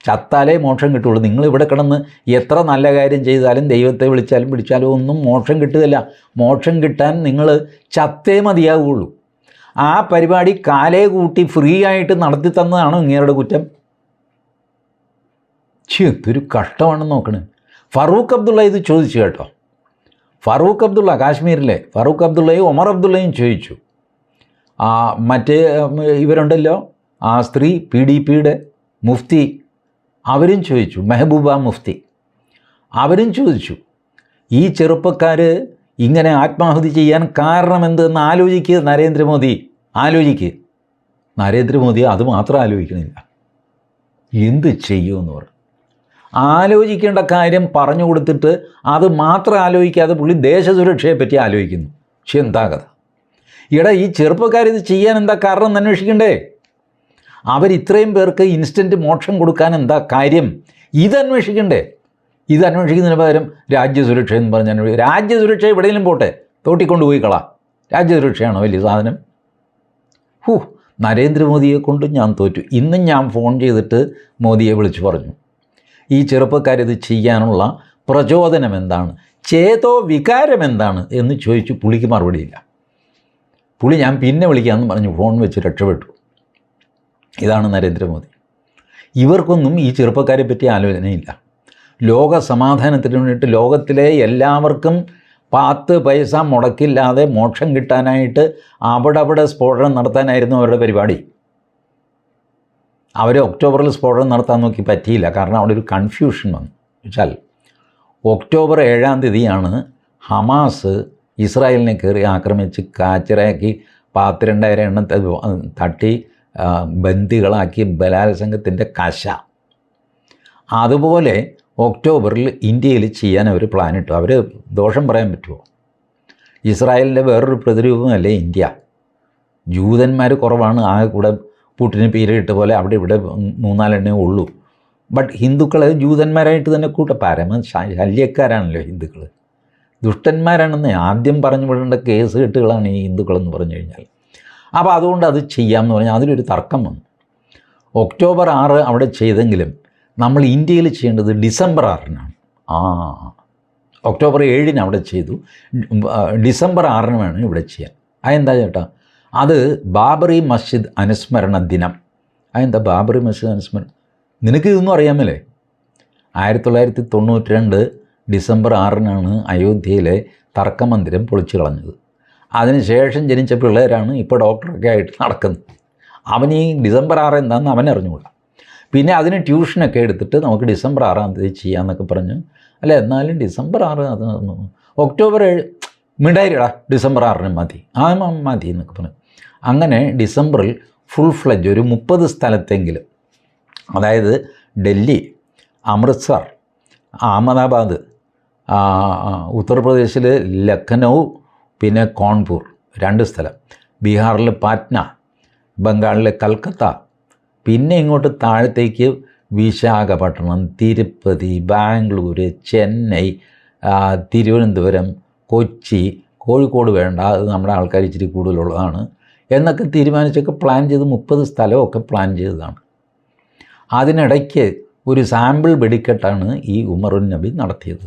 ചത്താലേ മോക്ഷം കിട്ടുള്ളൂ. നിങ്ങൾ ഇവിടെ കിടന്ന് എത്ര നല്ല കാര്യം ചെയ്താലും ദൈവത്തെ വിളിച്ചാലും പിടിച്ചാലും ഒന്നും മോക്ഷം കിട്ടുകയില്ല. മോക്ഷം കിട്ടാൻ നിങ്ങൾ ചത്തേ മതിയാവുകയുള്ളൂ. ആ പരിപാടി കാലേ കൂട്ടി ഫ്രീ ആയിട്ട് നടത്തി തന്നതാണോ ഇങ്ങേരുടെ കുറ്റം? ഛി, എന്തൊരു കഷ്ടമാണെന്ന് നോക്കണേ. ഫറൂഖ് അബ്ദുള്ള ഇത് ചോദിച്ചു കേട്ടോ. ഫറൂഖ് അബ്ദുള്ള കാശ്മീരിലെ ഫറൂഖ് അബ്ദുള്ളയും ഒമർ അബ്ദുള്ളയും ചോദിച്ചു. ആ മറ്റേ ഇവരുണ്ടല്ലോ? ആ സ്ത്രീ പി ഡി പിയുടെ മുഫ്തി. അവരും ചോദിച്ചു മെഹബൂബ മുഫ്തി. അവരും ചോദിച്ചു ഈ ചെറുപ്പക്കാർ ഇങ്ങനെ ആത്മാഹുതി ചെയ്യാൻ കാരണം എന്തെന്ന് ആലോചിക്കുക നരേന്ദ്രമോദി. ആലോചിക്കുക നരേന്ദ്രമോദി അത് മാത്രം ആലോചിക്കണില്ല. എന്ത് ചെയ്യുമെന്ന് പറഞ്ഞു ആലോചിക്കേണ്ട കാര്യം പറഞ്ഞു കൊടുത്തിട്ട് അത് മാത്രം ആലോചിക്കാതെ പുള്ളി ദേശസുരക്ഷയെ പറ്റി ആലോചിക്കുന്നു. പക്ഷെ എന്താ കഥ? ഇവിടെ ഈ ചെറുപ്പക്കാർ ഇത് ചെയ്യാൻ എന്താ കാരണം എന്ന് അന്വേഷിക്കണ്ടേ? അവരിത്രയും പേർക്ക് ഇൻസ്റ്റന്റ് മോക്ഷം കൊടുക്കാൻ എന്താ കാര്യം? ഇത് അന്വേഷിക്കണ്ടേ? ഇത് അന്വേഷിക്കുന്നതിന് പകരം രാജ്യസുരക്ഷ എന്ന് പറഞ്ഞാൽ രാജ്യസുരക്ഷ എവിടെയെങ്കിലും പോട്ടെ. തോട്ടിക്കൊണ്ട് പോയി കളാ. രാജ്യസുരക്ഷയാണോ വലിയ സാധനം? ഹൂ നരേന്ദ്രമോദിയെ കൊണ്ട് ഞാൻ തോറ്റു. ഇന്നും ഞാൻ ഫോൺ ചെയ്തിട്ട് മോദിയെ വിളിച്ചു പറഞ്ഞു. ഈ ചെറുപ്പക്കാരിത് ചെയ്യാനുള്ള പ്രചോദനം എന്താണ്? ചേതോ വികാരം എന്താണ്? എന്ന് ചോദിച്ചു പുള്ളിക്ക് മറുപടിയില്ല. പുള്ളി ഞാൻ പിന്നെ വിളിക്കാമെന്ന് പറഞ്ഞു ഫോൺ വെച്ച് രക്ഷപ്പെട്ടു. ഇതാണ് നരേന്ദ്രമോദി. ഇവർക്കൊന്നും ഈ ചെറുപ്പക്കാരെ പറ്റി ആലോചനയില്ല. ലോക സമാധാനത്തിന് വേണ്ടിയിട്ട് ലോകത്തിലെ എല്ലാവർക്കും പത്ത് പൈസ മുടക്കില്ലാതെ മോക്ഷം കിട്ടാനായിട്ട് അവിടെ അവിടെ സ്ഫോടനം നടത്താനായിരുന്നു അവരുടെ പരിപാടി. അവർ ഒക്ടോബറിൽ സ്ഫോടനം നടത്താൻ നോക്കി പറ്റിയില്ല. കാരണം അവിടെ ഒരു കൺഫ്യൂഷൻ വന്നു. വെച്ചാൽ ഒക്ടോബർ ഏഴാം തീയതിയാണ് ഹമാസ് ഇസ്രായേലിനെ കയറി ആക്രമിച്ച് കാച്ചിറയാക്കി പത്തിരണ്ടായിരം എണ്ണം തട്ടി ബന്ദികളാക്കി ബലാത്സംഗത്തിന്റെ കശ. അതുപോലെ ഒക്ടോബറിൽ ഇന്ത്യയിൽ ചെയ്യാൻ അവർ പ്ലാൻ ഇട്ടു. അവർ ദോഷം പറയാൻ പറ്റുമോ? ഇസ്രായേലിന്റെ വേറൊരു പ്രതിരൂപമല്ലേ ഇന്ത്യ. ജൂതന്മാർ കുറവാണ് ആ കൂടെ പുട്ടിന് പേരിട്ട പോലെ അവിടെ ഇവിടെ മൂന്നാലെണ്ണേ ഉള്ളൂ. ബട്ട് ഹിന്ദുക്കളെ ജൂതന്മാരായിട്ട് തന്നെ കൂട്ട പരമ ശല്യക്കാരാണല്ലോ ഹിന്ദുക്കൾ ദുഷ്ടന്മാരാണെന്ന് ആദ്യം പറഞ്ഞു വിടേണ്ട കേസ് കെട്ടുകളാണ് ഈ ഹിന്ദുക്കളെന്ന് പറഞ്ഞു കഴിഞ്ഞാൽ. അപ്പോൾ അതുകൊണ്ട് അത് ചെയ്യാമെന്ന് പറഞ്ഞാൽ അതിലൊരു തർക്കം വന്നു. ഒക്ടോബർ ആറ് അവിടെ ചെയ്തെങ്കിലും നമ്മൾ ഇന്ത്യയിൽ ചെയ്യേണ്ടത് ഡിസംബർ ആറിനാണ്. ആ ഒക്ടോബർ ഏഴിന് അവിടെ ചെയ്തു. ഡിസംബർ ആറിന് വേണം ഇവിടെ ചെയ്യാൻ. അതെന്താ ചേട്ടാ? അത് ബാബറി മസ്ജിദ് അനുസ്മരണ ദിനം. അതെന്താ ബാബറി മസ്ജിദ് അനുസ്മരണം? നിനക്ക് ഇതൊന്നും അറിയാമല്ലേ? ആയിരത്തി തൊള്ളായിരത്തി തൊണ്ണൂറ്റി രണ്ട് ഡിസംബർ ആറിനാണ് അയോധ്യയിലെ തർക്കമന്ദിരം പൊളിച്ചു കളഞ്ഞത്. അതിനുശേഷം ജനിച്ച പിള്ളേരാണ് ഇപ്പോൾ ഡോക്ടറൊക്കെ ആയിട്ട് നടക്കുന്നത്. അവൻ ഈ ഡിസംബർ ആറ് എന്താണെന്ന് അവൻ അറിഞ്ഞുകൂടാ പിന്നെ അതിന് ട്യൂഷനൊക്കെ എടുത്തിട്ട് നമുക്ക് ഡിസംബർ ആറാം തീയതി ചെയ്യാമെന്നൊക്കെ പറഞ്ഞു. അല്ല എന്നാലും ഡിസംബർ ആറ് അത് ഒക്ടോബർ ഏഴ് മിണ്ടായിരടാ ഡിസംബർ ആറിന് മതി. ആ മതി എന്നൊക്കെ പറഞ്ഞു. അങ്ങനെ ഡിസംബറിൽ ഫുൾ ഫ്ലജ് ഒരു മുപ്പത് സ്ഥലത്തെങ്കിലും അതായത് ഡൽഹി അമൃത്സർ അഹമ്മദാബാദ് ഉത്തർപ്രദേശിൽ ലഖനൗ പിന്നെ കോൺപൂർ രണ്ട് സ്ഥലം. ബീഹാറിൽ പാറ്റ്ന ബംഗാളിലെ കൽക്കത്ത പിന്നെ ഇങ്ങോട്ട് താഴത്തേക്ക് വിശാഖപട്ടണം തിരുപ്പതി ബാംഗ്ലൂർ ചെന്നൈ തിരുവനന്തപുരം കൊച്ചി കോഴിക്കോട് വേണ്ട. അത് നമ്മുടെ ആൾക്കാർ ഇച്ചിരി കൂടുതലുള്ളതാണ്. എന്നൊക്കെ തീരുമാനിച്ചൊക്കെ പ്ലാൻ ചെയ്ത് മുപ്പത് സ്ഥലമൊക്കെ പ്ലാൻ ചെയ്തതാണ്. അതിനിടയ്ക്ക് ഒരു സാമ്പിൾ വെടിക്കെട്ടാണ് ഈ ഉമറുൻ നബി നടത്തിയത്.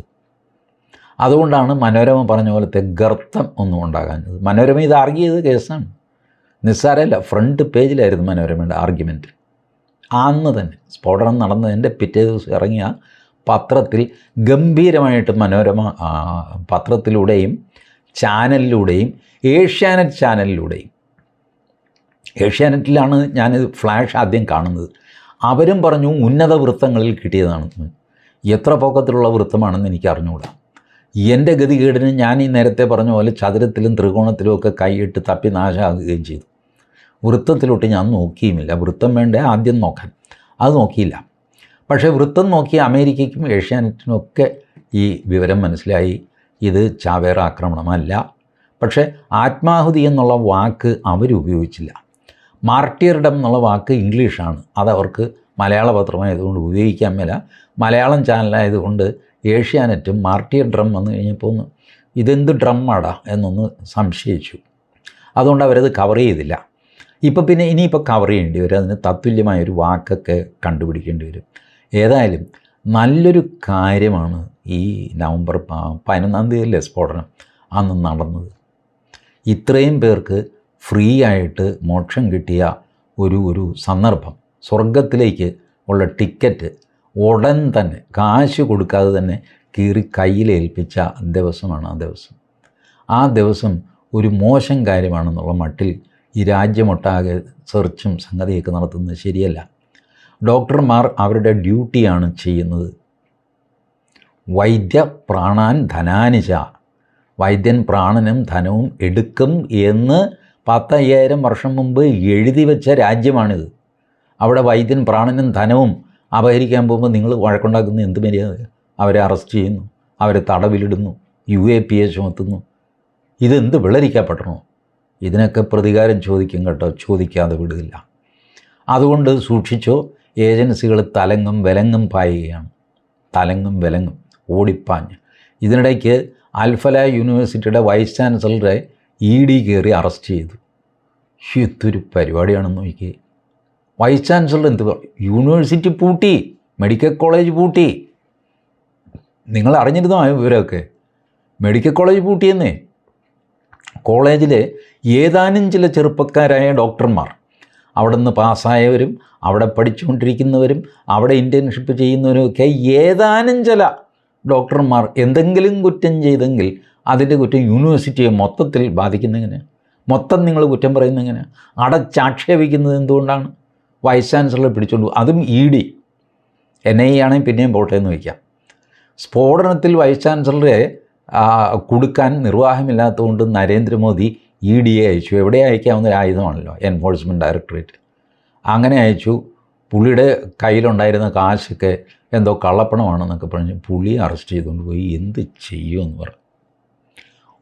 അതുകൊണ്ടാണ് മനോരമ പറഞ്ഞ പോലത്തെ ഗർത്തം ഒന്നും ഉണ്ടാകാഞ്ഞത്. മനോരമ ഇത് ആർഗ്യ ചെയ്ത കേസാണ് നിസ്സാരമല്ല ഫ്രണ്ട് പേജിലായിരുന്നു മനോരമയുടെ ആർഗ്യുമെന്റ് അന്ന് തന്നെ. സ്ഫോടനം നടന്നതിന്റെ പിറ്റേ ദിവസം ഇറങ്ങിയ പത്രത്തിൽ ഗംഭീരമായിട്ട് മനോരമ പത്രത്തിലൂടെയും ചാനലിലൂടെയും ഏഷ്യാനെറ്റ് ചാനലിലൂടെയും. ഏഷ്യാനെറ്റിലാണ് ഞാനിത് ഫ്ലാഷ് ആദ്യം കാണുന്നത്. അവരും പറഞ്ഞു ഉന്നത വൃത്തങ്ങളിൽ കിട്ടിയതാണെന്ന്. എത്ര പൊക്കത്തിലുള്ള വൃത്തമാണെന്ന് എനിക്ക് അറിഞ്ഞുകൂടാ എന്റെ ഗതികേടിന് ഞാൻ ഈ നേരത്തെ പറഞ്ഞ പോലെ ചതുരത്തിലും ത്രികോണത്തിലും ഒക്കെ കൈയിട്ട് തപ്പി നാശമാകുകയും ചെയ്തു. വൃത്തത്തിലോട്ട് ഞാൻ നോക്കിയുമില്ല. വൃത്തം വേണ്ട ആദ്യം നോക്കാൻ. അത് നോക്കിയില്ല. പക്ഷേ വൃത്തം നോക്കിയ അമേരിക്കയ്ക്കും ഏഷ്യാനെറ്റിനും ഒക്കെ ഈ വിവരം മനസ്സിലായി. ഇത് ചാവേർ ആക്രമണമല്ല. പക്ഷേ ആത്മാഹുതി എന്നുള്ള വാക്ക് അവരുപയോഗിച്ചില്ല മാർട്ടിയർഡം എന്നുള്ള വാക്ക് ഇംഗ്ലീഷാണ്. അതവർക്ക് മലയാള പത്രമായതുകൊണ്ട് ഉപയോഗിക്കാൻ മേല. മലയാളം ചാനലായതുകൊണ്ട് ഏഷ്യാനെറ്റും മാർട്ടിയർ ഡ്രം വന്നു കഴിഞ്ഞപ്പോൾ ഇതെന്ത് ഡ്രമ്മാടാ എന്നൊന്ന് സംശയിച്ചു. അതുകൊണ്ട് അവരത് കവർ ചെയ്തില്ല. ഇപ്പം പിന്നെ ഇനിയിപ്പോൾ കവർ ചെയ്യേണ്ടി വരും. അതിന് തത്തുല്യമായൊരു വാക്കൊക്കെ കണ്ടുപിടിക്കേണ്ടി വരും. ഏതായാലും നല്ലൊരു കാര്യമാണ് ഈ നവംബർ പതിനൊന്നാം തീയതിയിലെ സ്ഫോടനം? അന്ന് നടന്നത്. ഇത്രയും പേർക്ക് ഫ്രീ ആയിട്ട് മോക്ഷം കിട്ടിയ ഒരു ഒരു സന്ദർഭം. സ്വർഗത്തിലേക്ക് ഉള്ള ടിക്കറ്റ് ഉടൻ തന്നെ കാശ് കൊടുക്കാതെ തന്നെ കീറി കയ്യിലേൽപ്പിച്ച ദിവസമാണ് ആ ദിവസം. ആ ദിവസം ഒരു മോശം കാര്യമാണെന്നുള്ള മട്ടിൽ ഈ രാജ്യമൊട്ടാകെ സെർച്ചും സംഗതിയൊക്കെ നടത്തുന്നത് ശരിയല്ല. ഡോക്ടർമാർ അവരുടെ ഡ്യൂട്ടിയാണ് ചെയ്യുന്നത്. വൈദ്യ പ്രാണാൻ ധനാനിശ. വൈദ്യൻ പ്രാണനും ധനവും എടുക്കും എന്ന് പത്തയ്യായിരം വർഷം മുമ്പ് എഴുതി വെച്ച രാജ്യമാണിത്. അവിടെ വൈദ്യൻ പ്രാണനും ധനവും അപഹരിക്കാൻ പോകുമ്പോൾ നിങ്ങൾ വഴക്കുണ്ടാക്കുന്ന. എന്ത് മര്യാദ? അവരെ അറസ്റ്റ് ചെയ്യുന്നു. അവരെ തടവിലിടുന്നു. യു എ പി എ ചുമത്തുന്നു. ഇതെന്ത് വിളരിക്കപ്പെടണോ? ഇതിനൊക്കെ പ്രതികാരം ചോദിക്കും കേട്ടോ. ചോദിക്കാതെ വിടില്ല അതുകൊണ്ട് സൂക്ഷിച്ചോ ഏജൻസികൾ തലങ്ങും വിലങ്ങും പായുകയാണ്. തലങ്ങും വിലങ്ങും ഓടിപ്പാഞ്ഞ്. ഇതിനിടയ്ക്ക് അൽഫല യൂണിവേഴ്സിറ്റിയുടെ വൈസ് ചാൻസലറെ ഇ ഡി കയറി അറസ്റ്റ് ചെയ്തു. എന്തൊരു പരിപാടിയാണെന്ന് നോക്കി വൈസ് ചാൻസലർ എന്ത് യൂണിവേഴ്സിറ്റി പൂട്ടി മെഡിക്കൽ കോളേജ് പൂട്ടി. നിങ്ങൾ അറിഞ്ഞിരുന്നോ ആ വിവരമൊക്കെ? മെഡിക്കൽ കോളേജ് പൂട്ടിയെന്നേ? കോളേജിൽ ഏതാനും ചില ചെറുപ്പക്കാരായ ഡോക്ടർമാർ അവിടെ നിന്ന് പാസ്സായവരും അവിടെ പഠിച്ചുകൊണ്ടിരിക്കുന്നവരും അവിടെ ഇന്റേൺഷിപ്പ് ചെയ്യുന്നവരുമൊക്കെ ഏതാനും ചില ഡോക്ടർമാർ എന്തെങ്കിലും കുറ്റം ചെയ്തെങ്കിൽ അതിന്റെ കുറ്റം യൂണിവേഴ്സിറ്റിയെ മൊത്തത്തിൽ ബാധിക്കുന്നെങ്ങനെ മൊത്തം നിങ്ങൾ കുറ്റം പറയുന്നെങ്ങനെ അടച്ചാക്ഷേപിക്കുന്നത് എന്തുകൊണ്ടാണ്? വൈസ് ചാൻസലറെ പിടിച്ചുകൊണ്ട് അതും ഇ ഡി എൻ ഐ ആണെങ്കിൽ പിന്നെയും പോട്ടെ എന്ന് വയ്ക്കാം സ്ഫോടനത്തിൽ വൈസ് ചാൻസലറെ കൊടുക്കാൻ നിർവാഹമില്ലാത്തതുകൊണ്ട് നരേന്ദ്രമോദി ഇ ഡി എ അയച്ചു. എവിടെ അയക്കാവുന്ന ഒരു ആയുധമാണല്ലോ എൻഫോഴ്സ്മെന്റ് ഡയറക്ടറേറ്റ് അങ്ങനെ അയച്ചു. പുള്ളിയുടെ കയ്യിലുണ്ടായിരുന്ന കാശൊക്കെ എന്തോ കള്ളപ്പണമാണെന്നൊക്കെ പറഞ്ഞ് പുള്ളിയെ അറസ്റ്റ് ചെയ്തുകൊണ്ട് പോയി. എന്ത് ചെയ്യുമെന്ന് പറഞ്ഞു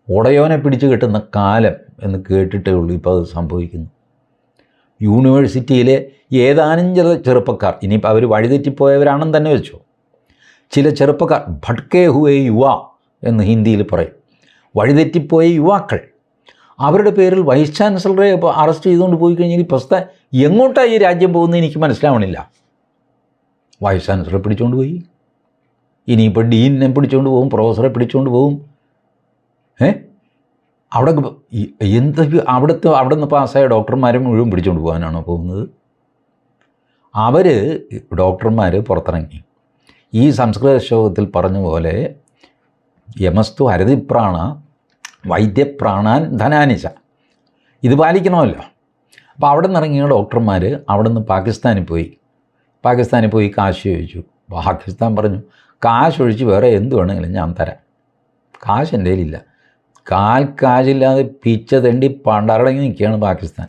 ഉടയോനെ പിടിച്ചു കിട്ടുന്ന കാലം എന്ന് കേട്ടിട്ടേ ഉള്ളൂ ഇപ്പോൾ അത് സംഭവിക്കുന്നു. യൂണിവേഴ്സിറ്റിയിലെ ഏതാനും ചില ചെറുപ്പക്കാർ ഇനിയിപ്പോൾ അവർ വഴിതെറ്റിപ്പോയവരാണെന്ന് തന്നെ വെച്ചോ. ചില ചെറുപ്പക്കാർ ഭട്കേ ഹുവേ യുവ എന്ന് ഹിന്ദിയിൽ പറയും. വഴിതെറ്റിപ്പോയ യുവാക്കൾ. അവരുടെ പേരിൽ വൈസ് ചാൻസലറെ അറസ്റ്റ് ചെയ്തുകൊണ്ട് പോയി കഴിഞ്ഞാൽ പ്രസ്ത എങ്ങോട്ടാണ് ഈ രാജ്യം പോകുന്നത് എനിക്ക് മനസ്സിലാവണില്ല. വൈസ് ചാൻസലറെ പിടിച്ചുകൊണ്ട് പോയി. ഇനിയിപ്പോൾ ഡീനെ പിടിച്ചുകൊണ്ട് പോകും പ്രൊഫസറെ പിടിച്ചുകൊണ്ട് പോകും ഏ? അവിടെ എന്ത് അവിടുത്തെ അവിടെ നിന്ന് പാസ്സായ ഡോക്ടർമാരെ മുഴുവൻ പിടിച്ചുകൊണ്ട് പോകാനാണോ പോകുന്നത്? അവർ ഡോക്ടർമാർ പുറത്തിറങ്ങി. ഈ സംസ്കൃത ശ്ലോകത്തിൽ പറഞ്ഞ പോലെ യമസ്തു ഹരതിപ്രാണ വൈദ്യപ്രാണാൻ ധനാനിച്ച ഇത് പാലിക്കണമല്ലോ. അപ്പോൾ അവിടെ നിന്ന് ഇറങ്ങിയ ഡോക്ടർമാർ അവിടെ നിന്ന് പാകിസ്ഥാനിൽ പോയി. പാകിസ്ഥാനിൽ പോയി കാശ് ചോദിച്ചു. പാകിസ്ഥാൻ പറഞ്ഞു കാശ് ഒഴിച്ച് വേറെ എന്ത് വേണമെങ്കിലും ഞാൻ തരാം. കാശ് എന്റെ കയ്യിലില്ല. കാൽ കാശില്ലാതെ പിച്ച തെണ്ടി പണ്ടാറടങ്ങി നിൽക്കുകയാണ് പാകിസ്ഥാൻ.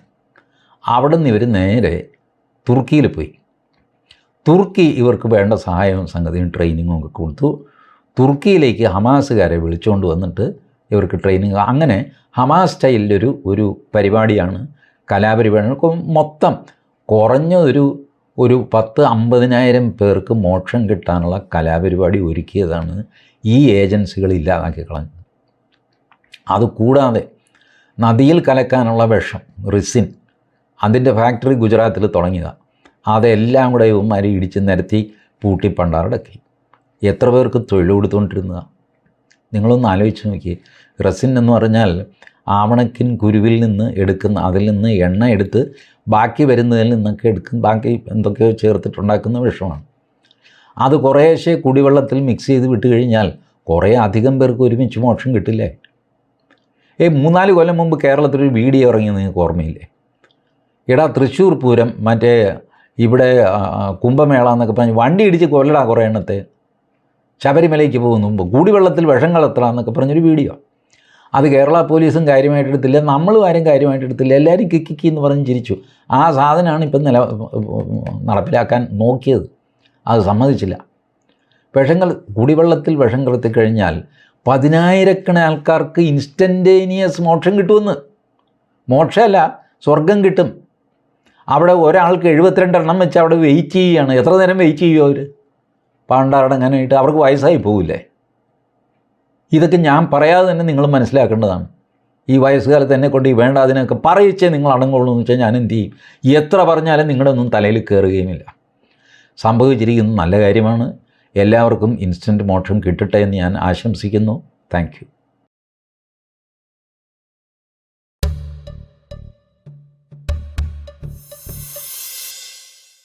അവിടെ നിന്ന് ഇവർ നേരെ തുർക്കിയിൽ പോയി. തുർക്കി ഇവർക്ക് വേണ്ട സഹായവും സംഗതിയും ട്രെയിനിങ്ങും ഒക്കെ കൊടുത്തു. തുർക്കിയിലേക്ക് ഹമാസുകാരെ വിളിച്ചുകൊണ്ട് വന്നിട്ട് ഇവർക്ക് ട്രെയിനിങ് അങ്ങനെ ഹമാസ് സ്റ്റൈലിലൊരു ഒരു പരിപാടിയാണ് കലാപരിപാടികൾക്ക് മൊത്തം കുറഞ്ഞൊരു ഒരു പത്ത് അമ്പതിനായിരം പേർക്ക് മോക്ഷം കിട്ടാനുള്ള കലാപരിപാടി ഒരുക്കിയതാണ് ഈ ഏജൻസികൾ ഇല്ലാതാക്കി കളഞ്ഞത്. അതുകൂടാതെ നദിയിൽ കലക്കാനുള്ള വിഷം റിസിൻ അതിന്റെ ഫാക്ടറി ഗുജറാത്തിൽ തുടങ്ങിയതാണ് അതെല്ലാം കൂടെ ഇവന്മാർ ഇടിച്ച് നിരത്തി പൂട്ടി പണ്ടാറടക്കി. എത്ര പേർക്ക് തൊഴിൽ കൊടുത്തുകൊണ്ടിരുന്നതാണ് നിങ്ങളൊന്ന് ആലോചിച്ച് നോക്കി റസിൻ എന്ന് പറഞ്ഞാൽ ആവണക്കിൻ കുരുവിൽ നിന്ന് എടുക്കുന്ന അതിൽ നിന്ന് എണ്ണ എടുത്ത് ബാക്കി വരുന്നതിൽ നിന്നൊക്കെ എടുക്കും ബാക്കി എന്തൊക്കെയോ ചേർത്തിട്ടുണ്ടാക്കുന്ന വിഷമാണ്. അത് കുറേശ്ശെ കുടിവെള്ളത്തിൽ മിക്സ് ചെയ്ത് വിട്ട് കഴിഞ്ഞാൽ കുറേ അധികം പേർക്ക് ഒരുമിച്ച് മോക്ഷം കിട്ടില്ലേ? ഏ മൂന്നാൽ കൊല്ലം മുമ്പ് കേരളത്തിലൊരു വീഡിയോ ഇറങ്ങി നിങ്ങൾക്ക് ഓർമ്മയില്ലേ? എടാ തൃശ്ശൂർ പൂരം മറ്റേ ഇവിടെ കുംഭമേള എന്നൊക്കെ പറഞ്ഞ് വണ്ടി ഇടിച്ച് കൊല്ലടാ കുറേ എണ്ണത്തെ. ശബരിമലയ്ക്ക് പോകുന്ന മുമ്പ് കൂടിവെള്ളത്തിൽ വിഷം എന്നൊക്കെ പറഞ്ഞൊരു വീഡിയോ. അത് കേരള പോലീസും കാര്യമായിട്ട് എടുത്തില്ല നമ്മളും ആരും കാര്യമായിട്ട് എടുത്തില്ല എല്ലാവരും കിക്കിക്കി എന്ന് പറഞ്ഞ് ചിരിച്ചു. ആ സാധനമാണ് ഇപ്പം നില നടപ്പിലാക്കാൻ നോക്കിയത്. അത് സമ്മതിച്ചില്ല. വിഷം കല കുടിവെള്ളത്തിൽ വിഷം കലർത്തി കഴിഞ്ഞാൽ പതിനായിരക്കണക്കിന് ആൾക്കാർക്ക് ഇൻസ്റ്റന്റേനിയസ് മോക്ഷം കിട്ടുമെന്ന്. മോക്ഷമല്ല സ്വർഗം കിട്ടും. അവിടെ ഒരാൾക്ക് എഴുപത്തിരണ്ടെണ്ണം വെച്ച് അവിടെ വെയിറ്റ് ചെയ്യുകയാണ്. എത്ര നേരം വെയിറ്റ് ചെയ്യുമോ അവർ പാണ്ടാടങ്ങാനായിട്ട് അവർക്ക് വയസ്സായി പോവില്ലേ? ഇതൊക്കെ ഞാൻ പറയാതെ തന്നെ നിങ്ങൾ മനസ്സിലാക്കേണ്ടതാണ്. ഈ വയസ്സുകാലത്ത് എന്നെ കൊണ്ട് ഈ വേണ്ട അതിനൊക്കെ പറയിച്ചേ നിങ്ങൾ അടങ്ങുള്ളൂ എന്ന് വെച്ചാൽ ഞാൻ എന്ത് ചെയ്യും? എത്ര പറഞ്ഞാലും നിങ്ങളുടെ ഒന്നും തലയിൽ കയറുകയുമില്ല. സംഭവിച്ചിരിക്കുന്നത് നല്ല കാര്യമാണ്. എല്ലാവർക്കും ഇൻസ്റ്റന്റ് മോക്ഷം കിട്ടട്ടെ എന്ന് ഞാൻ ആശംസിക്കുന്നു. താങ്ക്